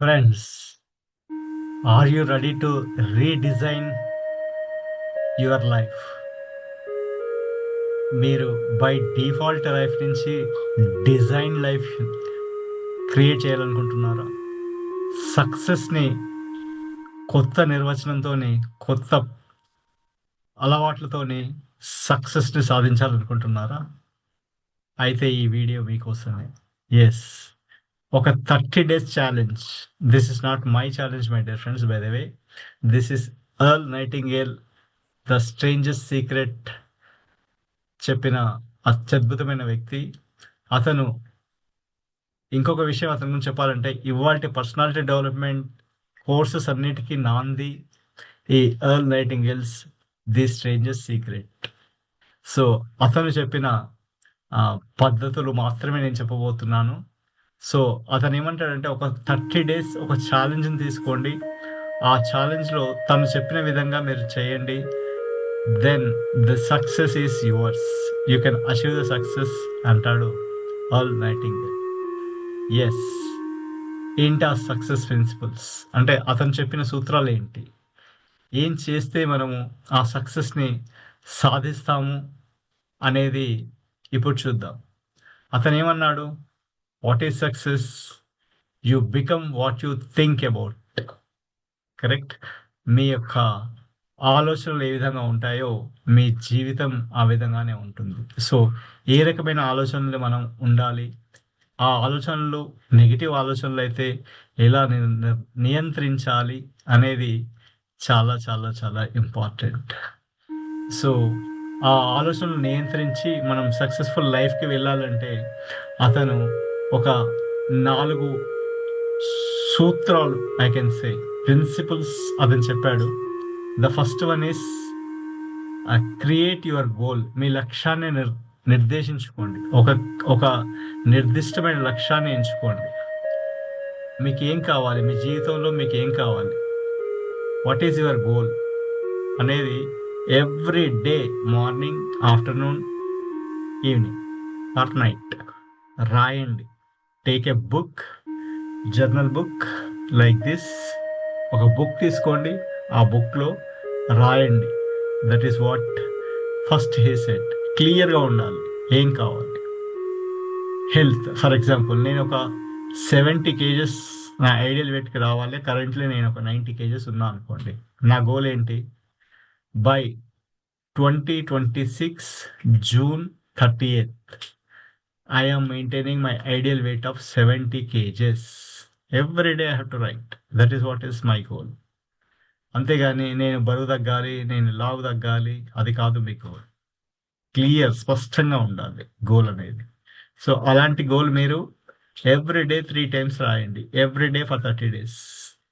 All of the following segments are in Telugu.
Friends, are you ready to redesign your life మీరు బై డిఫాల్ట్ లైఫ్ నుంచి డిజైన్ లైఫ్ క్రియేట్ చేయాలనుకుంటున్నారా? సక్సెస్ని కొత్త నిర్వచనంతోని కొత్త అలవాట్లతోనే సక్సెస్ని సాధించాలనుకుంటున్నారా? అయితే ఈ వీడియో మీకోసమే. ఎస్ ఒక thirty days challenge. This is not my challenge my dear friends by the way this is Earl Nightingale the strangest secret చెప్పిన అత్యద్భుతమైన వ్యక్తి. అతను ఇంకొక విషయం అతని గురించి చెప్పాలంటే ఇవాళ పర్సనాలిటీ డెవలప్మెంట్ కోర్సెస్ అన్నిటికీ నాంది ఈ Earl Nightingale's the strangest secret. So అతను చెప్పిన పద్ధతులు మాత్రమే నేను చెప్పబోతున్నాను. సో అతను ఏమంటాడంటే ఒక థర్టీ డేస్ ఒక ఛాలెంజ్ని తీసుకోండి. ఆ ఛాలెంజ్లో తను చెప్పిన విధంగా మీరు చేయండి. Then the success is yours you can achieve the success అంటాడు ఆల్ నైటింగ్ ఎస్ ఏంటి ఆ సక్సెస్ ప్రిన్సిపల్స్ అంటే అతను చెప్పిన సూత్రాలు ఏంటి ఏం చేస్తే మనము ఆ సక్సెస్ని సాధిస్తాము అనేది ఇప్పుడు చూద్దాం. అతను ఏమన్నాడు what is success you become what you think about correct మీ యొక్క ఆలోచనలు ఏ విధంగా ఉంటాయో మీ జీవితం ఆ విధంగానే ఉంటుంది. సో ఏ రకమైన ఆలోచనలు మనం ఉండాలి? ఆ ఆలోచనలు నెగిటివ్ ఆలోచనలు అయితే ఎలా ని- నియంత్రించాలి అనేది చాలా చాలా చాలా ఇంపార్టెంట్ సో ఆ ఆలోచనలు నియంత్రించి మనం సక్సెస్ఫుల్ లైఫ్కి వెళ్ళాలంటే అతను ఒక నాలుగు సూత్రాలు ఐ కెన్ సే ప్రిన్సిపల్స్ అతను చెప్పాడు. The first one is create your goal మీ లక్ష్యాన్ని నిర్ నిర్దేశించుకోండి. ఒక ఒక నిర్దిష్టమైన లక్ష్యాన్ని ఎంచుకోండి. మీకు ఏం కావాలి? మీ జీవితంలో మీకు ఏం కావాలి? వాట్ ఈస్ యువర్ గోల్ అనేది every day morning afternoon evening or night రాయండి. Take a book journal book like this ఒక బుక్ తీసుకోండి. ఆ బుక్లో రాయండి. That is what first he set క్లియర్గా ఉండాలి. ఏం కావాలి? హెల్త్ ఫర్ ఎగ్జాంపుల్ నేను ఒక సెవెంటీ కేజెస్ నా ఐడియల్ వెయిట్కి రావాలి. కరెంట్లీ నేను ఒక నైంటీ కేజెస్ ఉన్నా అనుకోండి. నా గోల్ ఏంటి? By twenty twenty six June thirty eighth I maintaining my ideal weight of seventy kgs every day I have to write that is what is my goal అంతేగాని నేను బరువు తగ్గాలి నేను లావు తగ్గాలి అది కాదు మీ గోల్ క్లియర్ స్పష్టంగా ఉండాలి గోల్ అనేది. సో అలాంటి గోల్ మీరు ఎవ్రీ డే త్రీ టైమ్స్ రాయండి. Every day for thirty days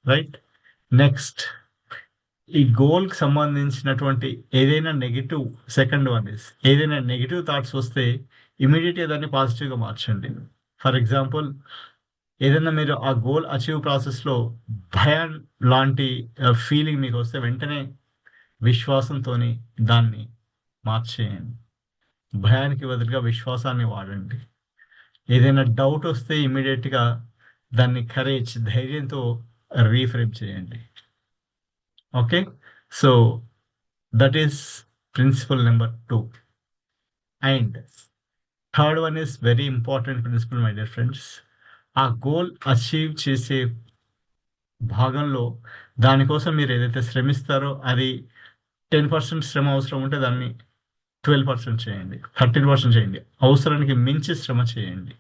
right next ఈ గోల్కి సంబంధించినటువంటి ఏదైనా నెగిటివ్ సెకండ్ వన్ ఇస్ ఏదైనా నెగిటివ్ థాట్స్ వస్తే ఇమీడియట్గా దాన్ని పాజిటివ్గా మార్చండి. ఫర్ ఎగ్జాంపుల్ ఏదైనా మీరు ఆ గోల్ అచీవ్ ప్రాసెస్లో భయం లాంటి ఫీలింగ్ మీకు వస్తే వెంటనే విశ్వాసంతో దాన్ని మార్చేయండి. భయానికి బదులుగా విశ్వాసాన్ని వాడండి. ఏదైనా డౌట్ వస్తే ఇమీడియట్గా దాన్ని కరేజ్ ధైర్యంతో రీఫ్రేమ్ చేయండి. Okay so that is principle number two and third one is very important principle my dear friends ఆ గోల్ అచీవ్ చేసే భాగంలో దానికోసం మీరు ఏదైతే శ్రమిస్తారో అది టెన్ పర్సెంట్ శ్రమ అవసరం ఉంటే దాన్ని ట్వెల్వ్ పర్సెంట్ చేయండి థర్టీన్ పర్సెంట్ చేయండి. అవసరానికి మించి శ్రమ చేయండి.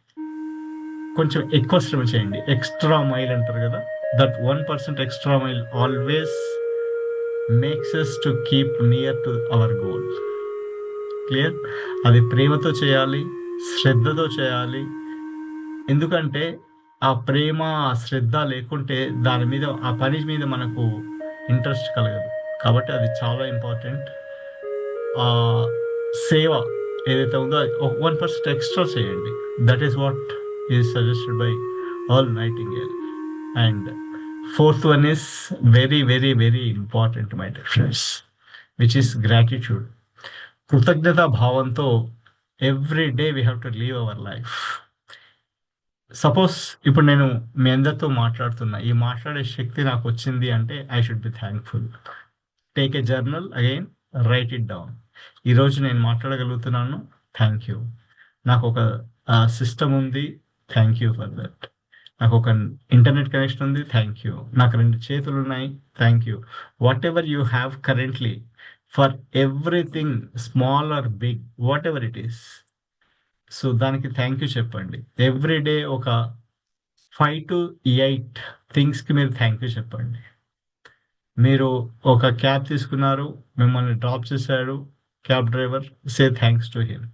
కొంచెం ఎక్కువ శ్రమ చేయండి. ఎక్స్ట్రా మైల్ అంటారు కదా that one percent extra mile always makes us to keep near to our goal clear అది ప్రేమతో చేయాలి శ్రద్ధతో చేయాలి. ఎందుకంటే ఆ ప్రేమ ఆ శ్రద్ధ లేకుంటే దాని మీద ఆ పని మీద మనకు ఇంట్రెస్ట్ కలగదు. కాబట్టి అది చాలా ఇంపార్టెంట్ ఆ సేవ ఏదైతే ఉందో వన్ పర్సెంట్ ఎక్స్ట్రా చేయండి. That is what is suggested by Earl Nightingale and fourth one is very very very important my dear friends which is gratitude కృతజ్ఞతా భావంతో every day we have to live our life suppose ఇప్పుడు నేను మీ అందరితో మాట్లాడుతున్నా. ఈ మాట్లాడే శక్తి నాకు వచ్చింది అంటే I should be thankful take a journal again write it down ఈరోజు నేను మాట్లాడగలుగుతున్నాను. థ్యాంక్ యూ నాకు ఒక సిస్టమ్ ఉంది. థ్యాంక్ యూ ఫర్ దట్ నాకు ఒక ఇంటర్నెట్ కనెక్షన్ ఉంది. థ్యాంక్ యూ నాకు రెండు చేతులు ఉన్నాయి. Thank you whatever you have currently for everything small or big whatever it is so దానికి థ్యాంక్ యూ చెప్పండి. ఎవ్రీ డే ఒక ఫైవ్ టు ఎయిట్ థింగ్స్కి మీరు థ్యాంక్ యూ చెప్పండి. మీరు ఒక క్యాబ్ తీసుకున్నారు మిమ్మల్ని డ్రాప్ చేశాడు cab driver say thanks to him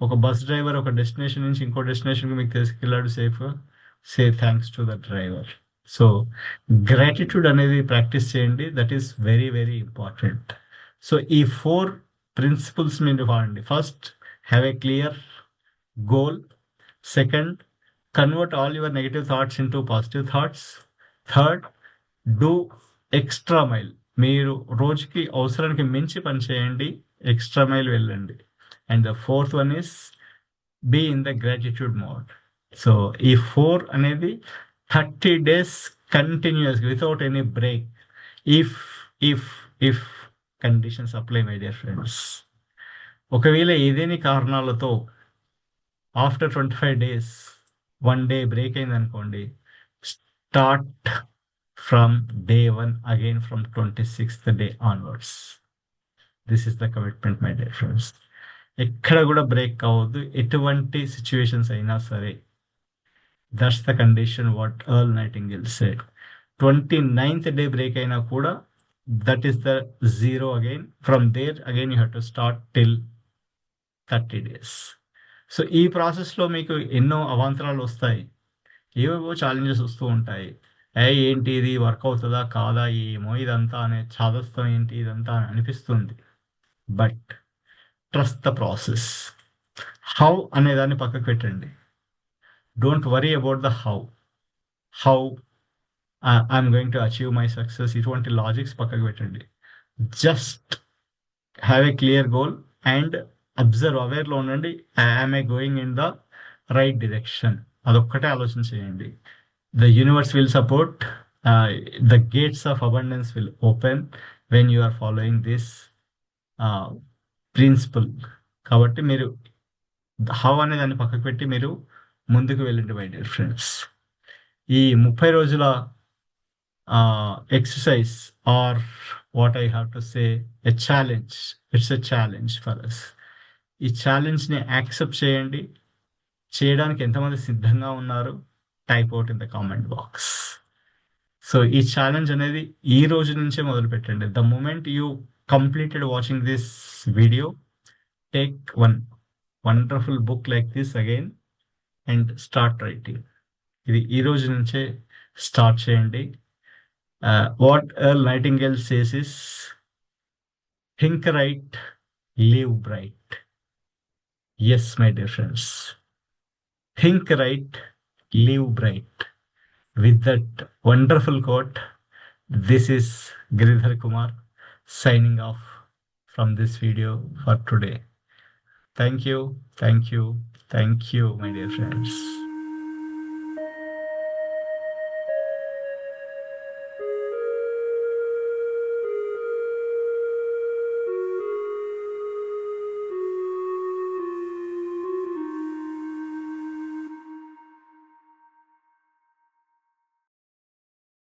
ఒక బస్ డ్రైవర్ ఒక డెస్టినేషన్ నుంచి ఇంకో డెస్టినేషన్కి మీకు తీసుకెళ్ళాడు సేఫ్గా say thanks to the driver so gratitude అనేది ప్రాక్టీస్ చేయండి that is very very important so ఈ ఫోర్ ప్రిన్సిపల్స్ మీరు వాడండి first have a clear goal second convert all your negative thoughts into positive thoughts third do extra mile. మీరు రోజుకి అవసరానికి మించి పని చేయండి ఎక్స్ట్రా మైల్ వెళ్ళండి. And the fourth one is be in the gratitude mode. So ఈ ఫోర్ అనేది thirty days continuous without any break. If if if conditions apply my dear friends. ఒకవేళ ఏదేని కారణాలతో after twenty five days one day break అయింది అనుకోండి start from day one again from twenty sixth day onwards this is the commitment my dear friends ఎక్కడ కూడా బ్రేక్ కావద్దు ఎటువంటి సిచ్యువేషన్స్ అయినా సరే that's the condition what Earl Nightingale said twenty ninth day break అయినా కూడా that is the zero again from there again you have to start till thirty days so ఈ ప్రాసెస్లో మీకు ఎన్నో అవాంతరాలు వస్తాయి. ఏవేవో ఛాలెంజెస్ వస్తూ ఉంటాయి. ఏ ఏంటి ఇది? వర్క్ అవుతుందా? కాదా? ఏమో? ఇదంతా అనే చాదస్తం ఏంటి? ఇదంతా అని అనిపిస్తుంది. But trust the process. How అనే దాన్ని పక్కకు పెట్టండి. Don't worry about the how. How I'm going to achieve my success ఇటువంటి లాజిక్స్ పక్కకు పెట్టండి. Just have a clear goal and observe అవేర్లో ఉండండి. I'm a going in the right direction. అదొక్కటే ఆలోచన చేయండి. The universe will support the gates of abundance will open when you are following this principle కాబట్టి మీరు హౌ అనే దాన్ని పక్కకు పెట్టి మీరు ముందుకు వెళ్ళండి మై డియర్ ఫ్రెండ్స్ ఈ ముప్పై రోజుల exercise or what I have to say a challenge it's a challenge for us ఈ ఛాలెంజ్ని యాక్సెప్ట్ చేయండి. చేయడానికి ఎంతమంది సిద్ధంగా ఉన్నారు? Type out in the comment box so ఈ ఛాలెంజ్ అనేది ఈ రోజు నుంచే మొదలు పెట్టండి the moment you completed watching this video take one wonderful book like this again and start writing ఇది ఈ రోజు నుంచే స్టార్ట్ చేయండి. What Nightingale says is think right live bright yes my dear friends think right live bright. With that wonderful quote, this is Giridhar Kumar signing off from this video for today. Thank you, thank you, thank you, my dear friends.